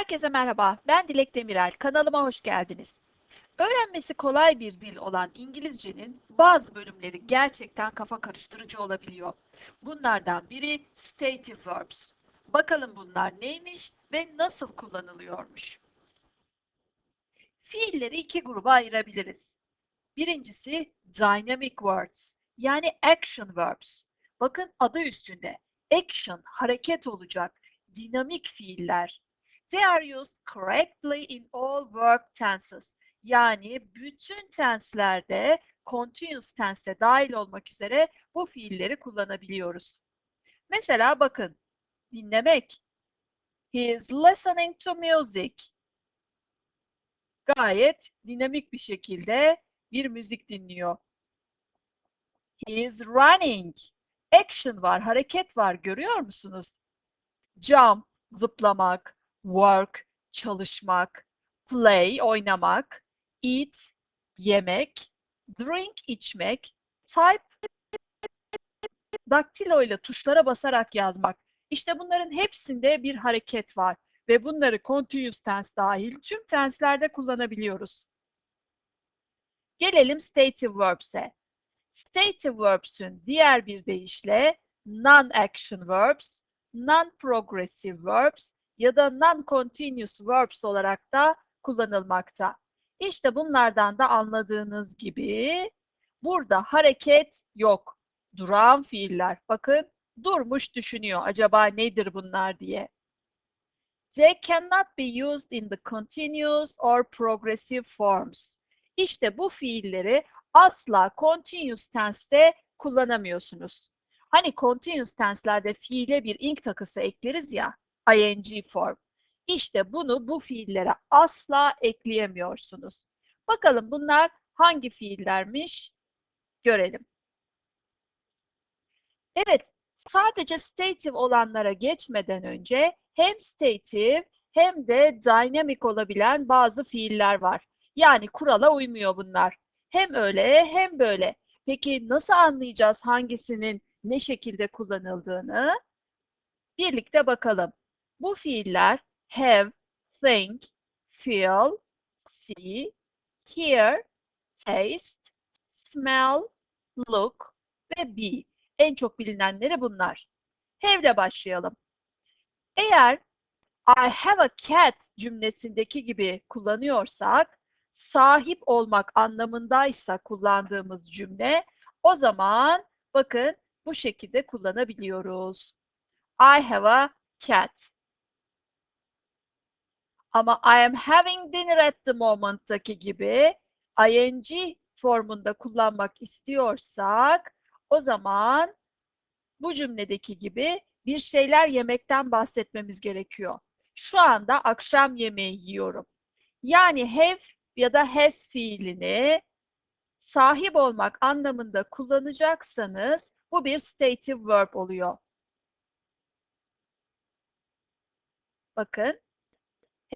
Herkese merhaba, ben Dilek Demirel. Kanalıma hoş geldiniz. Öğrenmesi kolay bir dil olan İngilizcenin bazı bölümleri gerçekten kafa karıştırıcı olabiliyor. Bunlardan biri stative verbs. Bakalım bunlar neymiş ve nasıl kullanılıyormuş. Fiilleri iki gruba ayırabiliriz. Birincisi dynamic words yani action verbs. Bakın adı üstünde. Action, hareket olacak, dinamik fiiller. They are used correctly in all verb tenses. Yani bütün tenslerde, continuous tense dahil olmak üzere bu fiilleri kullanabiliyoruz. Mesela bakın, dinlemek. He is listening to music. Gayet dinamik bir şekilde bir müzik dinliyor. He is running. Action var, hareket var. Görüyor musunuz? Jump, zıplamak, work, çalışmak, play, oynamak, eat, yemek, drink, içmek, type, daktilo ile tuşlara basarak yazmak. İşte bunların hepsinde bir hareket var ve bunları continuous tense dahil tüm tenslerde kullanabiliyoruz. Gelelim stative verbs'e. Stative verbs'ün diğer bir deyişle non-action verbs, non-progressive verbs ya da non-continuous verbs olarak da kullanılmakta. İşte bunlardan da anladığınız gibi burada hareket yok. Duran fiiller. Bakın durmuş düşünüyor. Acaba nedir bunlar diye. They cannot be used in the continuous or progressive forms. İşte bu fiilleri asla continuous tense'te kullanamıyorsunuz. Hani continuous tense'lerde fiile bir ing takısı ekleriz ya, ing form. İşte bunu bu fiillere asla ekleyemiyorsunuz. Bakalım bunlar hangi fiillermiş? Görelim. Evet, sadece stative olanlara geçmeden önce hem stative hem de dynamic olabilen bazı fiiller var. Yani kurala uymuyor bunlar. Hem öyle hem böyle. Peki nasıl anlayacağız hangisinin ne şekilde kullanıldığını? Birlikte bakalım. Bu fiiller have, think, feel, see, hear, taste, smell, look ve be. En çok bilinenleri bunlar. Have ile başlayalım. Eğer I have a cat cümlesindeki gibi kullanıyorsak, sahip olmak anlamındaysa kullandığımız cümle, o zaman bakın bu şekilde kullanabiliyoruz. I have a cat. Ama I am having dinner at the moment'taki gibi ing formunda kullanmak istiyorsak o zaman bu cümledeki gibi bir şeyler yemekten bahsetmemiz gerekiyor. Şu anda akşam yemeği yiyorum. Yani have ya da has fiilini sahip olmak anlamında kullanacaksanız bu bir stative verb oluyor. Bakın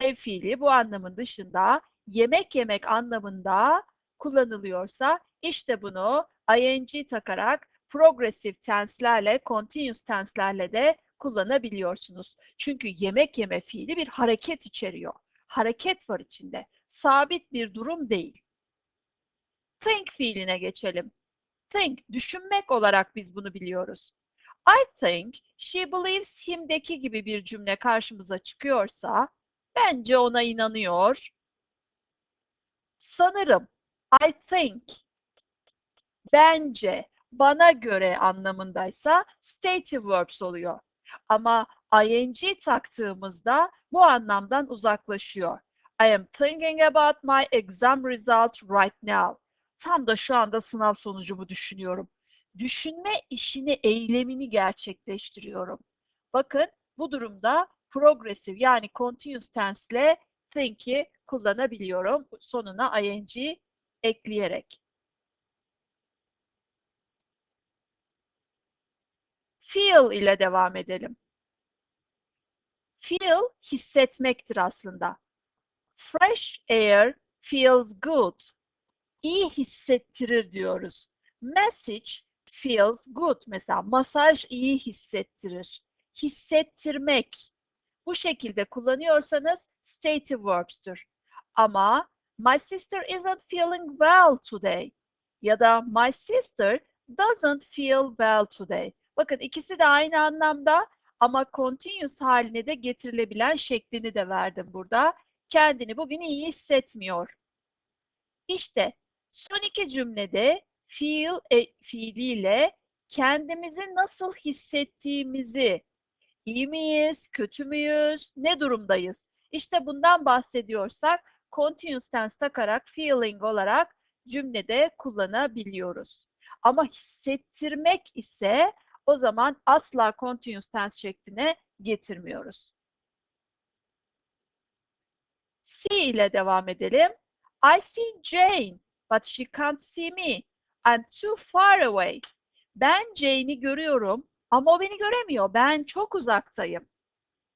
have fiili bu anlamın dışında yemek yemek anlamında kullanılıyorsa işte bunu ing takarak progressive tense'lerle, continuous tense'lerle de kullanabiliyorsunuz. Çünkü yemek yeme fiili bir hareket içeriyor. Hareket var içinde. Sabit bir durum değil. Think fiiline geçelim. Think, düşünmek olarak biz bunu biliyoruz. I think she believes him'deki gibi bir cümle karşımıza çıkıyorsa, bence ona inanıyor. Sanırım, I think, bence, bana göre anlamındaysa stative verbs oluyor. Ama ing taktığımızda bu anlamdan uzaklaşıyor. I am thinking about my exam result right now. Tam da şu anda sınav sonucumu düşünüyorum. Düşünme işini, eylemini gerçekleştiriyorum. Bakın bu durumda progressive yani continuous tense ile think'i kullanabiliyorum. Sonuna ing ekleyerek. Feel ile devam edelim. Feel hissetmektir aslında. Fresh air feels good. İyi hissettirir diyoruz. Message feels good. Mesela masaj iyi hissettirir. Hissettirmek. Bu şekilde kullanıyorsanız stative verbs'tür. Ama my sister isn't feeling well today ya da my sister doesn't feel well today. Bakın ikisi de aynı anlamda ama continuous haline de getirilebilen şeklini de verdim burada. Kendini bugün iyi hissetmiyor. İşte son iki cümlede feel e, fiiliyle kendimizi nasıl hissettiğimizi, iyi miyiz, kötü müyüz, ne durumdayız? İşte bundan bahsediyorsak continuous tense takarak feeling olarak cümlede kullanabiliyoruz. Ama hissettirmek ise o zaman asla continuous tense şekline getirmiyoruz. See ile devam edelim. I see Jane, but she can't see me. I'm too far away. Ben Jane'i görüyorum ama o beni göremiyor. Ben çok uzaktayım.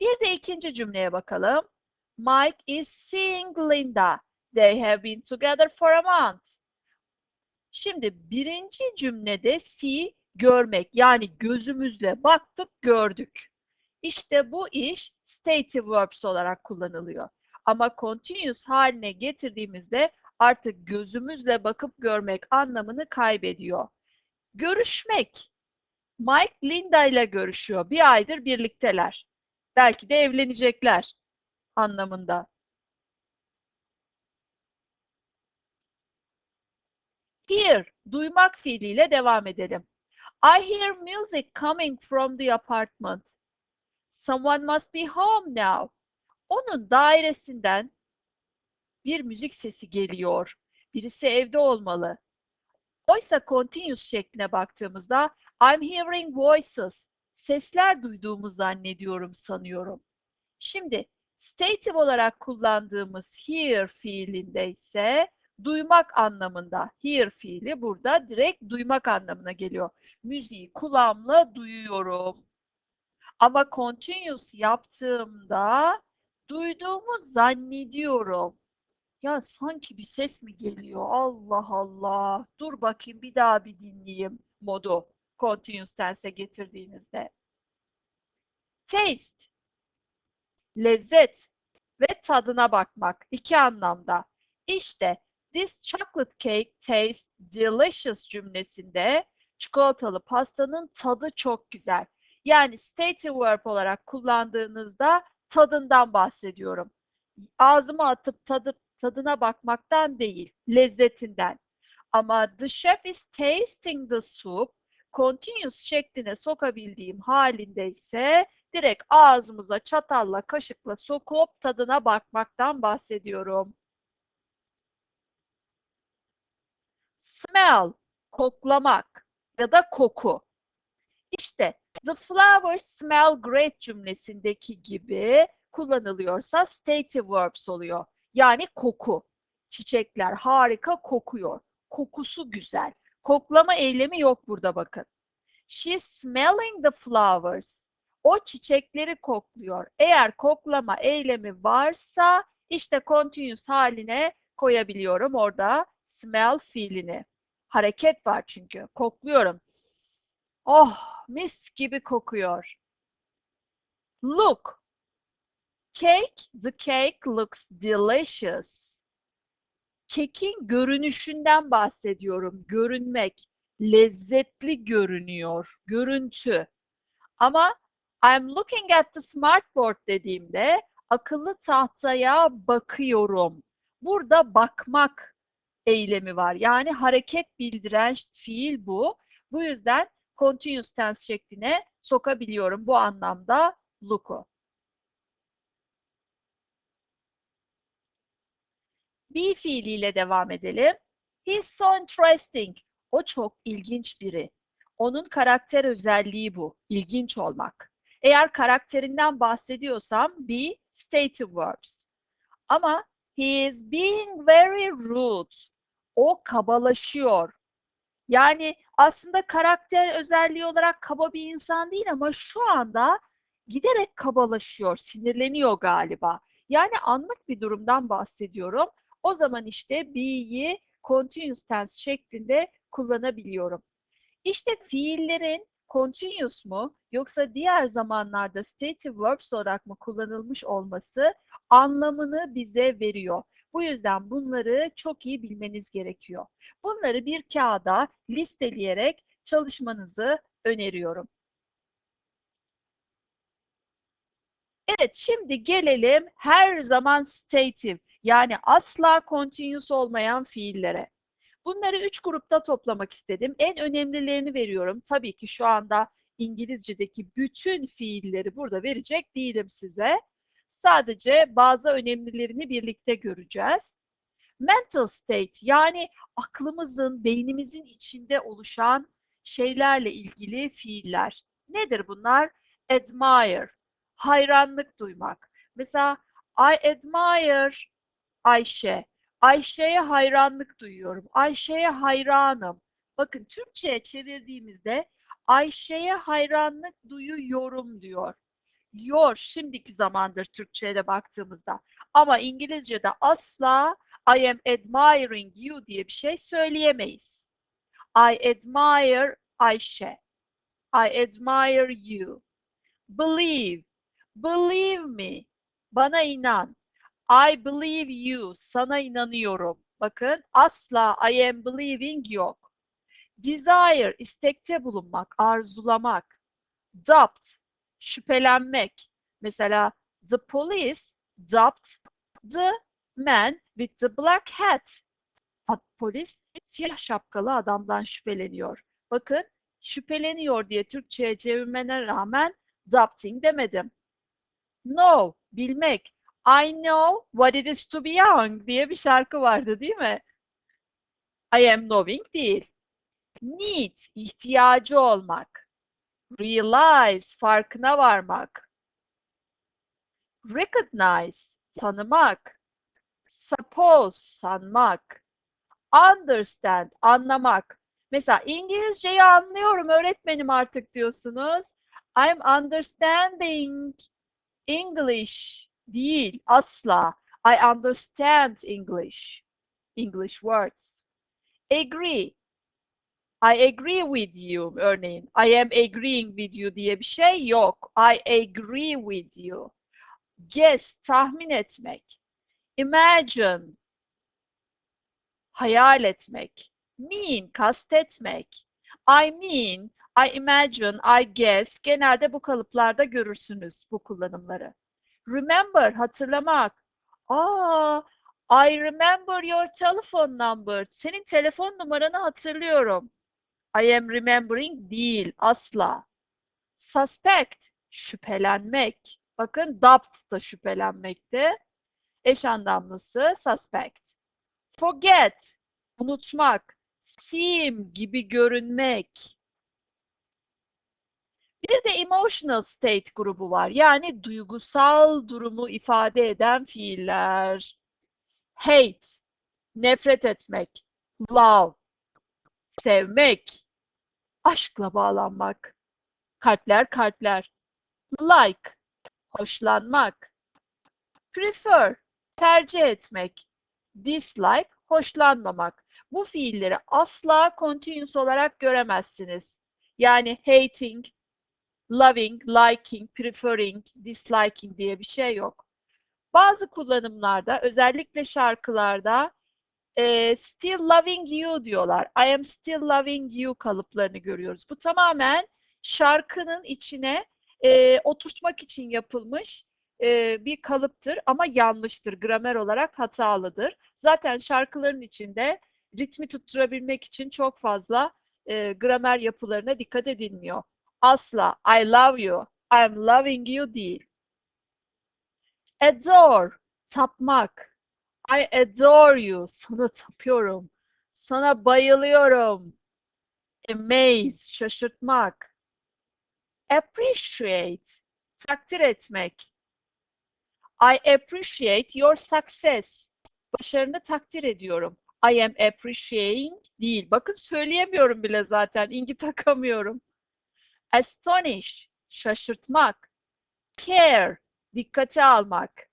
Bir de ikinci cümleye bakalım. Mike is seeing Linda. They have been together for a month. Şimdi birinci cümlede see görmek yani gözümüzle baktık gördük. İşte bu iş stative verbs olarak kullanılıyor. Ama continuous haline getirdiğimizde artık gözümüzle bakıp görmek anlamını kaybediyor. Görüşmek. Mike Linda ile görüşüyor. Bir aydır birlikteler. Belki de evlenecekler anlamında. Hear, duymak fiiliyle devam edelim. I hear music coming from the apartment. Someone must be home now. Onun dairesinden bir müzik sesi geliyor. Birisi evde olmalı. Oysa continuous şekline baktığımızda I'm hearing voices. Sesler duyduğumu zannediyorum, sanıyorum. Şimdi stative olarak kullandığımız hear fiilinde ise duymak anlamında. Hear fiili burada direkt duymak anlamına geliyor. Müziği kulağımla duyuyorum. Ama continuous yaptığımda duyduğumu zannediyorum. Ya sanki bir ses mi geliyor? Allah Allah. Dur bakayım bir daha bir dinleyeyim modu continuous tense'e getirdiğinizde. Taste. Lezzet ve tadına bakmak. iki anlamda. İşte this chocolate cake tastes delicious cümlesinde çikolatalı pastanın tadı çok güzel. Yani stative verb olarak kullandığınızda tadından bahsediyorum. Ağzıma atıp tadı, tadına bakmaktan değil, lezzetinden. Ama the chef is tasting the soup continuous şekline sokabildiğim halinde ise direkt ağzımıza çatalla, kaşıkla sokup tadına bakmaktan bahsediyorum. Smell, koklamak ya da koku. İşte the flowers smell great cümlesindeki gibi kullanılıyorsa stative verbs oluyor. Yani koku. Çiçekler harika kokuyor. Kokusu güzel. Koklama eylemi yok burada bakın. She's smelling the flowers. O çiçekleri kokluyor. Eğer koklama eylemi varsa işte continuous haline koyabiliyorum orada smell fiilini. Hareket var çünkü. Kokluyorum. Oh, mis gibi kokuyor. Look. Cake, the cake looks delicious. Kekin görünüşünden bahsediyorum. Görünmek. Lezzetli görünüyor. Görüntü. Ama I'm looking at the smartboard dediğimde akıllı tahtaya bakıyorum. Burada bakmak eylemi var. Yani hareket bildiren fiil bu. Bu yüzden continuous tense şekline sokabiliyorum bu anlamda look'u. Be fiiliyle devam edelim. He's so interesting. O çok ilginç biri. Onun karakter özelliği bu. İlginç olmak. Eğer karakterinden bahsediyorsam be stative verbs. Ama he is being very rude. O kabalaşıyor. Yani aslında karakter özelliği olarak kaba bir insan değil ama şu anda giderek kabalaşıyor, sinirleniyor galiba. Yani anlık bir durumdan bahsediyorum. O zaman işte be'yi continuous tense şeklinde kullanabiliyorum. İşte fiillerin continuous mu yoksa diğer zamanlarda stative verbs olarak mı kullanılmış olması anlamını bize veriyor. Bu yüzden bunları çok iyi bilmeniz gerekiyor. Bunları bir kağıda listeleyerek çalışmanızı öneriyorum. Evet, şimdi gelelim her zaman stative yani asla continuous olmayan fiillere. Bunları üç grupta toplamak istedim. En önemlilerini veriyorum. Tabii ki şu anda İngilizce'deki bütün fiilleri burada verecek değilim size. Sadece bazı önemlilerini birlikte göreceğiz. Mental state yani aklımızın, beynimizin içinde oluşan şeylerle ilgili fiiller. Nedir bunlar? Admire, hayranlık duymak. Mesela I admire Ayşe. Ayşe'ye hayranlık duyuyorum. Ayşe'ye hayranım. Bakın Türkçe'ye çevirdiğimizde Ayşe'ye hayranlık duyuyorum diyor. Yor şimdiki zamandır Türkçe'ye de baktığımızda. Ama İngilizce'de asla I am admiring you diye bir şey söyleyemeyiz. I admire Ayşe. I admire you. Believe. Believe me. Bana inan. I believe you. Sana inanıyorum. Bakın asla I am believing yok. Desire, istekte bulunmak, arzulamak. Doubt, şüphelenmek. Mesela the police doubt the man with the black hat. Polis siyah şapkalı adamdan şüpheleniyor. Bakın şüpheleniyor diye Türkçe'ye çevirmene rağmen doubting demedim. Know, bilmek. I know what it is to be young diye bir şarkı vardı değil mi? I am knowing değil. Need, ihtiyacı olmak. Realize, farkına varmak. Recognize, tanımak. Suppose, sanmak. Understand, anlamak. Mesela İngilizceyi anlıyorum öğretmenim artık diyorsunuz. I'm understanding English değil asla. I understand English. English words. Agree. I agree with you örneğin. I am agreeing with you diye bir şey yok. I agree with you. Guess, tahmin etmek. Imagine, hayal etmek. Mean, kastetmek. I mean, I imagine, I guess. Genelde bu kalıplarda görürsünüz bu kullanımları. Remember, hatırlamak. Aa, I remember your telephone number. Senin telefon numaranı hatırlıyorum. I am remembering değil, asla. Suspect, şüphelenmek. Bakın doubt da şüphelenmekti. Eş anlamlısı suspect. Forget, unutmak. Seem gibi görünmek. Bir de emotional state grubu var. Yani duygusal durumu ifade eden fiiller. Hate, nefret etmek. Love, sevmek. Aşkla bağlanmak. Kalpler kalpler. Like, hoşlanmak. Prefer, tercih etmek. Dislike, hoşlanmamak. Bu fiilleri asla continuous olarak göremezsiniz. Yani hating, loving, liking, preferring, disliking diye bir şey yok. Bazı kullanımlarda, özellikle şarkılarda e, still loving you diyorlar. I am still loving you kalıplarını görüyoruz. Bu tamamen şarkının içine e, oturtmak için yapılmış e, bir kalıptır ama yanlıştır. Gramer olarak hatalıdır. Zaten şarkıların içinde ritmi tutturabilmek için çok fazla e, gramer yapılarına dikkat edilmiyor. Asla I love you, I'm loving you değil. Adore, tapmak. I adore you, sana tapıyorum. Sana bayılıyorum. Amaze, şaşırtmak. Appreciate, takdir etmek. I appreciate your success. Başarını takdir ediyorum. I am appreciating değil. Bakın söyleyemiyorum bile zaten. İngi takamıyorum. Astonish, şaşırtmak. Care, dikkate almak.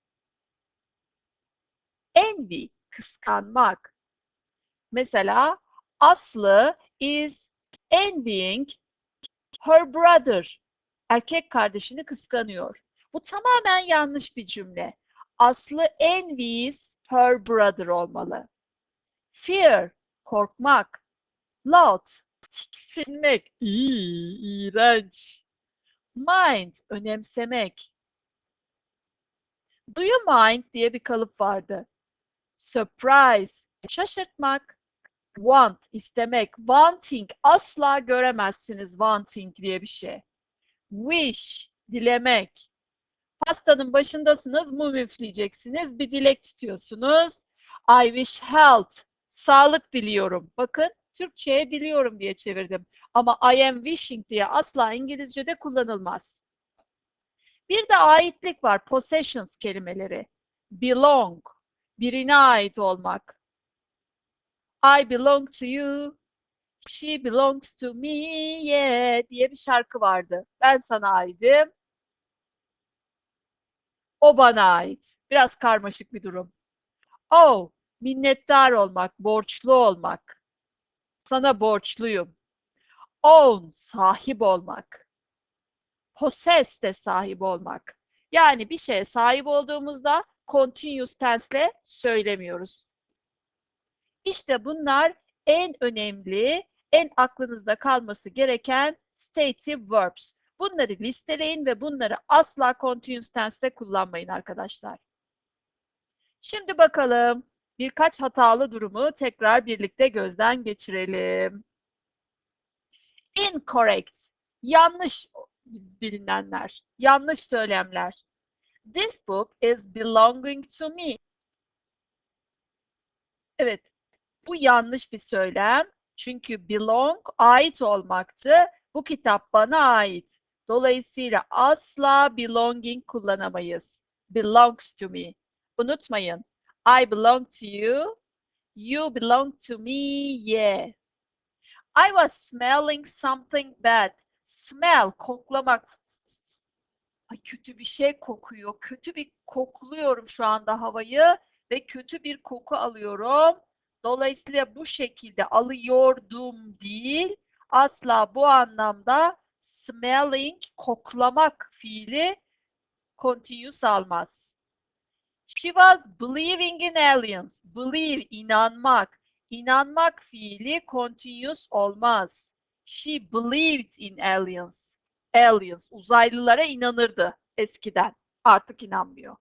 Envy, kıskanmak. Mesela Aslı is envying Her brother. Erkek kardeşini kıskanıyor. Bu tamamen yanlış bir cümle. Aslı envies her brother olmalı. Fear, korkmak. Loud, tiksinmek. İyi, iğrenç. Mind, önemsemek. Do you mind diye bir kalıp vardı. Surprise, şaşırtmak. Want, istemek. Wanting, asla göremezsiniz wanting diye bir şey. Wish, dilemek. Pastanın başındasınız, mum üfleyeceksiniz, bir dilek tutuyorsunuz. I wish health, sağlık diliyorum. Bakın, Türkçe'ye diliyorum diye çevirdim. Ama I am wishing diye asla İngilizce'de kullanılmaz. Bir de aitlik var, possessions kelimeleri. Belong, birine ait olmak. I belong to you, she belongs to me, yeah diye bir şarkı vardı. Ben sana aitim, o bana ait. Biraz karmaşık bir durum. Oh, minnettar olmak, borçlu olmak. Sana borçluyum. Own, sahip olmak. Possess de sahip olmak. Yani bir şeye sahip olduğumuzda continuous tense'le söylemiyoruz. İşte bunlar en önemli, en aklınızda kalması gereken stative verbs. Bunları listeleyin ve bunları asla continuous tense'te kullanmayın arkadaşlar. Şimdi bakalım birkaç hatalı durumu tekrar birlikte gözden geçirelim. Incorrect, yanlış bilinenler, yanlış söylemler. This book is belonging to me. Evet, bu yanlış bir söylem. Çünkü belong ait olmaktı. Bu kitap bana ait. Dolayısıyla asla belonging kullanamayız. Belongs to me. Unutmayın. I belong to you. You belong to me. Yeah. I was smelling something bad. Smell, koklamak. Ay kötü bir şey kokuyor. Kötü bir kokluyorum şu anda havayı ve kötü bir koku alıyorum. Dolayısıyla bu şekilde alıyordum değil. Asla bu anlamda smelling, koklamak fiili continuous almaz. She was believing in aliens. Believe, inanmak. İnanmak fiili continuous olmaz. She believed in aliens. Aliens, uzaylılara inanırdı eskiden. Artık inanmıyor.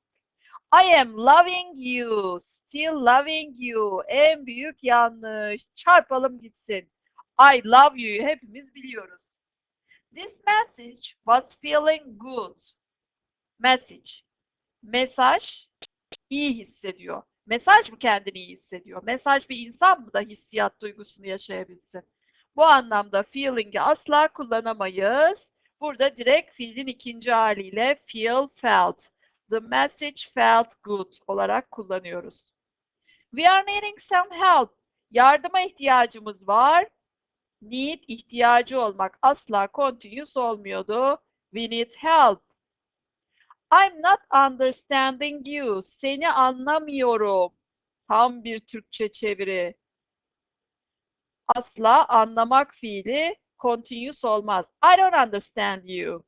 I am loving you, still loving you. En büyük yanlış. Çarpalım gitsin. I love you'yu hepimiz biliyoruz. This message was feeling good. Message. Mesaj iyi hissediyor. Mesaj mı kendini iyi hissediyor? Mesaj bir insan mı da hissiyat duygusunu yaşayabilsin? Bu anlamda feeling'i asla kullanamayız. Burada direkt fiilin ikinci haliyle feel, felt. The message felt good olarak kullanıyoruz. We are needing some help. Yardıma ihtiyacımız var. Need, ihtiyacı olmak asla continuous olmuyordu. We need help. I'm not understanding you. Seni anlamıyorum. Tam bir Türkçe çeviri. Asla anlamak fiili continuous olmaz. I don't understand you.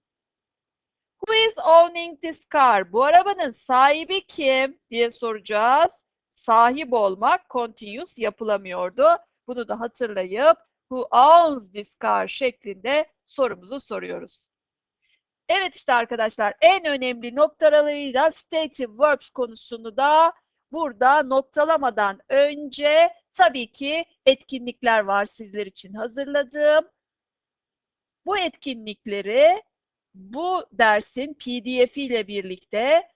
Who is owning this car? Bu arabanın sahibi kim diye soracağız. Sahip olmak continuous yapılamıyordu. Bunu da hatırlayıp who owns this car şeklinde sorumuzu soruyoruz. Evet işte arkadaşlar en önemli noktalarıyla stative verbs konusunu da burada noktalamadan önce tabii ki etkinlikler var sizler için hazırladığım. Bu etkinlikleri bu dersin PDF ile birlikte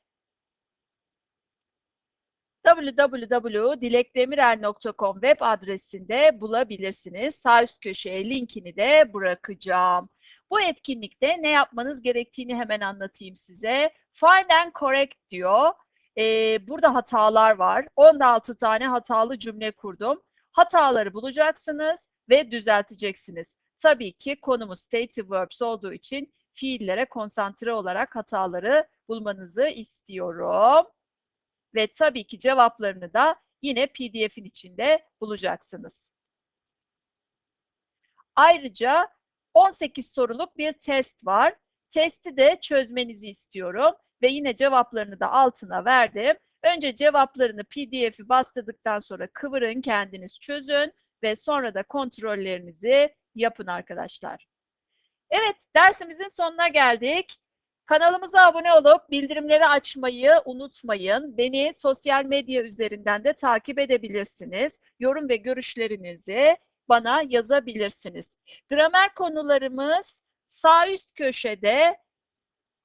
www.dilekdemirel.com web adresinde bulabilirsiniz. Sağ üst köşeye linkini de bırakacağım. Bu etkinlikte ne yapmanız gerektiğini hemen anlatayım size. Find and correct diyor. Ee, burada hatalar var. 16 tane hatalı cümle kurdum. Hataları bulacaksınız ve düzelteceksiniz. Tabii ki konumuz stative verbs olduğu için fiillere konsantre olarak hataları bulmanızı istiyorum. Ve tabii ki cevaplarını da yine PDF'in içinde bulacaksınız. Ayrıca 18 soruluk bir test var. Testi de çözmenizi istiyorum ve yine cevaplarını da altına verdim. Önce cevaplarını PDF'i bastırdıktan sonra kıvırın, kendiniz çözün ve sonra da kontrollerinizi yapın arkadaşlar. Evet, dersimizin sonuna geldik. Kanalımıza abone olup bildirimleri açmayı unutmayın. Beni sosyal medya üzerinden de takip edebilirsiniz. Yorum ve görüşlerinizi bana yazabilirsiniz. Gramer konularımız sağ üst köşede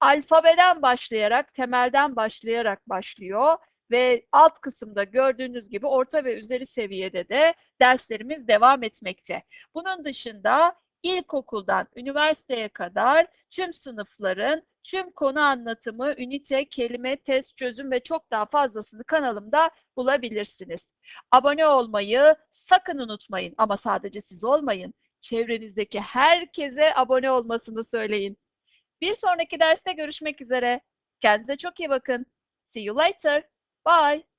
alfabeden başlayarak, temelden başlayarak başlıyor ve alt kısımda gördüğünüz gibi orta ve üzeri seviyede de derslerimiz devam etmekte. Bunun dışında ilkokuldan üniversiteye kadar tüm sınıfların tüm konu anlatımı, ünite, kelime, test, çözüm ve çok daha fazlasını kanalımda bulabilirsiniz. Abone olmayı sakın unutmayın ama sadece siz olmayın. Çevrenizdeki herkese abone olmasını söyleyin. Bir sonraki derste görüşmek üzere. Kendinize çok iyi bakın. See you later. Bye.